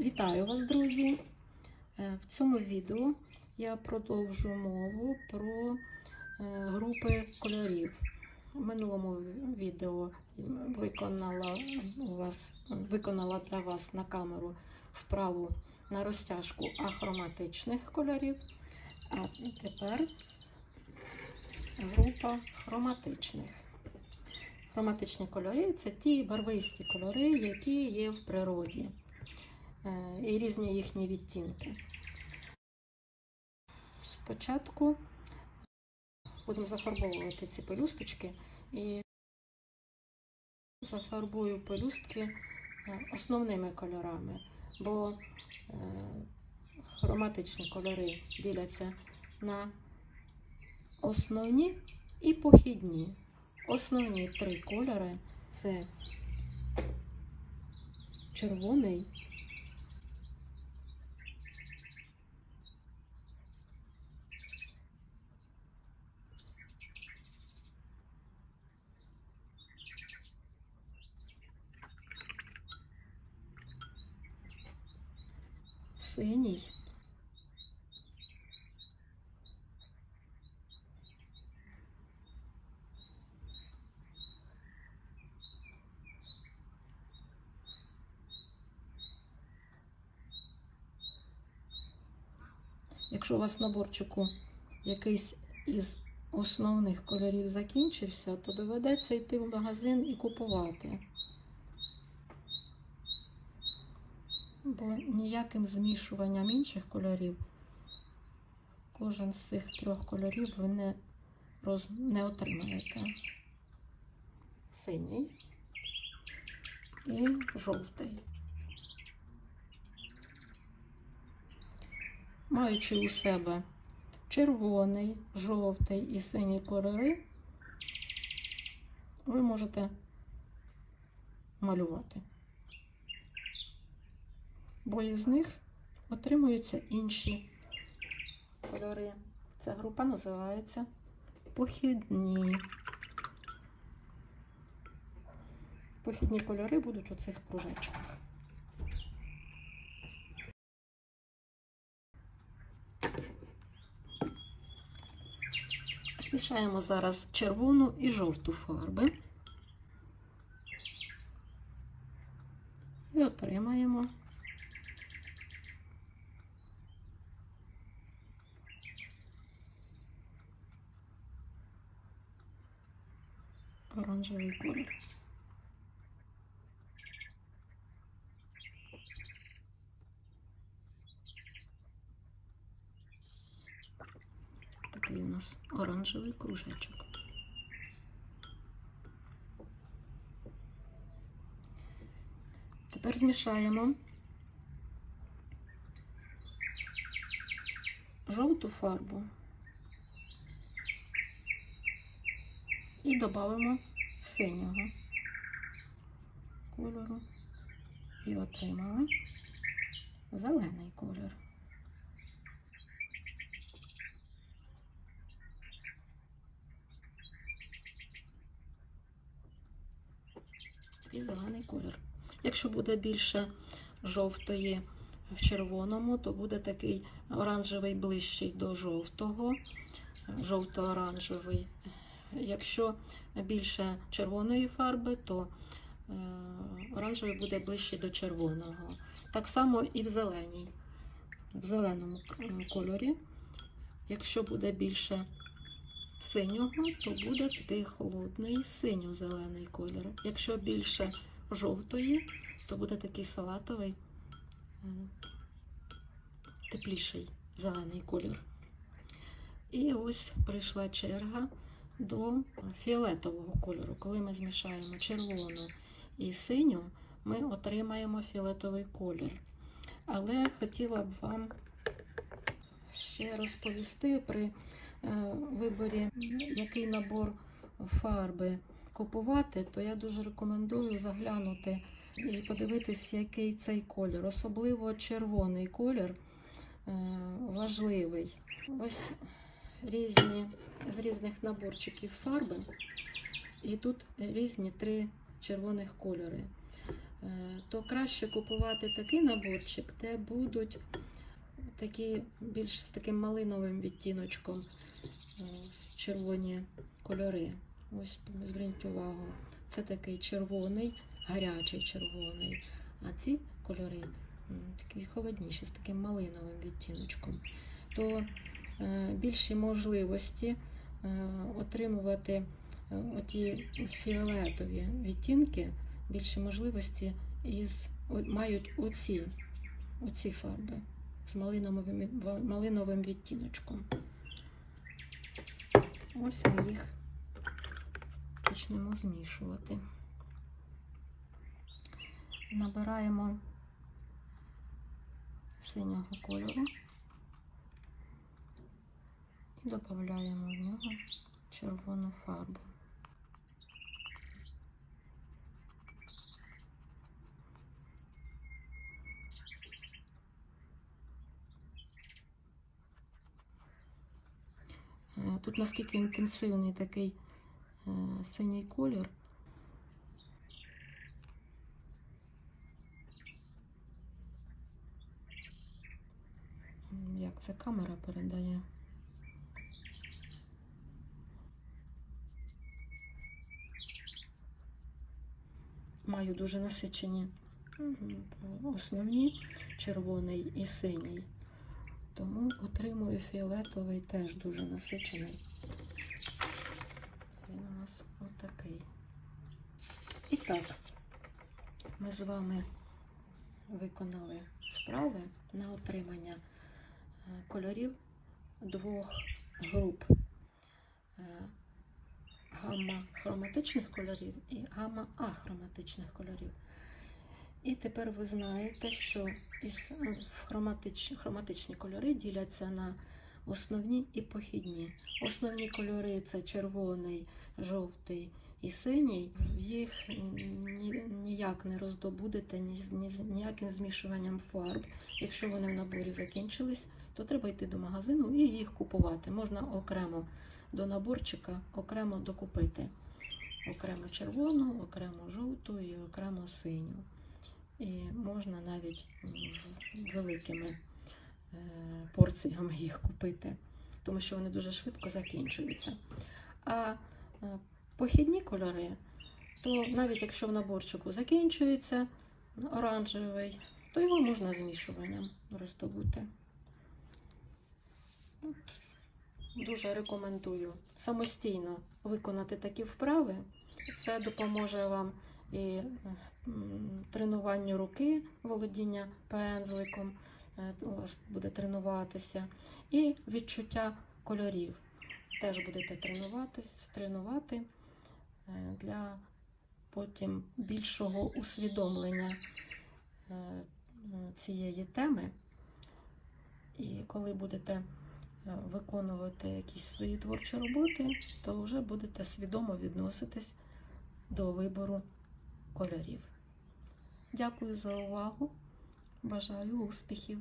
Вітаю вас, друзі! Е, В цьому відео я продовжу мову про е, групи кольорів. У минулому відео виконала, у вас, виконала для вас на камеру вправу на розтяжку ахроматичних кольорів, а тепер група хроматичних. Хроматичні кольори це ті барвисті кольори, які є в природі і різні їхні відтінки. Спочатку будемо зафарбовувати ці пелюсточки і зафарбую пелюстки е, основними кольорами, бо е, хроматичні кольори діляться на основні і похідні. Основні три кольори це червоний, синій, Якщо у вас в наборчику якийсь із основних кольорів закінчився, то доведеться йти в магазин і купувати. Бо ніяким змішуванням інших кольорів кожен з цих трьох кольорів ви не, роз... не отримаєте. Синій і жовтий. Маючи у себе червоний, жовтий і синій кольори, ви можете малювати. Бо із них отримуються інші кольори. Ця група називається похідні. Похідні кольори будуть у цих кружечках. Змішаємо зараз червону і жовту фарби. І отримаємо оранжевий колір. Такий у нас оранжевий кружечок. Тепер змішаємо жовту фарбу і додамо синього кольору і отримали зелений колір. і зелений колір. Якщо буде більше жовтої в червоному, то буде такий оранжевий ближчий до жовтого, жовто-оранжевий. Якщо більше червоної фарби, то е, оранжевий буде ближче до червоного. Так само і в зеленій, в зеленому кольорі. Якщо буде більше синього, то буде такий холодний синьо-зелений колір. Якщо більше жовтої, то буде такий салатовий, е, тепліший зелений колір. І ось прийшла черга до фіолетового кольору. Коли ми змішаємо червону і синю, ми отримаємо фіолетовий колір. Але хотіла б вам ще розповісти при е, виборі, який набор фарби купувати, то я дуже рекомендую заглянути і подивитись, який цей колір. Особливо червоний колір е, важливий. Ось різні з різних наборчиків фарби, і тут різні три червоних кольори. е, то краще купувати такий наборчик, де будуть такі більш з таким малиновим відтіночком е, червоні кольори. Ось зверніть увагу, це такий червоний, гарячий червоний. А ці кольори такі холодніші, з таким малиновим відтіночком. То більші можливості е, отримувати е, оті фіолетові відтінки, більші можливості із, мають оці, оці фарби з малиновим, малиновим відтіночком. Ось ми їх почнемо змішувати. Набираємо синього кольору додаємо в нього червону фарбу. Е, Тут наскільки інтенсивний такий е, синій колір. Як це камера передає? Маю дуже насичені м, основні червоний і синій. Тому отримую фіолетовий теж дуже насичений. Він у нас отакий. І так, ми з вами виконали вправи на отримання е, кольорів двох груп е, гамма-хроматичних кольорів і гамма-ахроматичних кольорів. І тепер ви знаєте, що ну, хроматичні, хроматичні кольори діляться на основні і похідні. Основні кольори це червоний, жовтий і синій. Їх ніяк не роздобудете ні, ні, ніяким змішуванням фарб. Якщо вони в наборі закінчились, то треба йти до магазину і їх купувати. Можна окремо до наборчика, окремо докупити. Окремо червону, окремо жовту і окремо синю. І можна навіть великими е, порціями їх купити, тому що вони дуже швидко закінчуються. А е, похідні кольори, то навіть якщо в наборчику закінчується оранжевий, то його можна змішуванням роздобути. От. Дуже рекомендую самостійно виконати такі вправи. Це допоможе вам і тренуванню руки, володіння пензликом, е, у вас буде тренуватися, і відчуття кольорів. Теж будете тренуватись, тренувати е, для потім більшого усвідомлення е, цієї теми. І коли будете виконувати якісь свої творчі роботи, то вже будете свідомо відноситись до вибору кольорів. Дякую за увагу. Бажаю успіхів!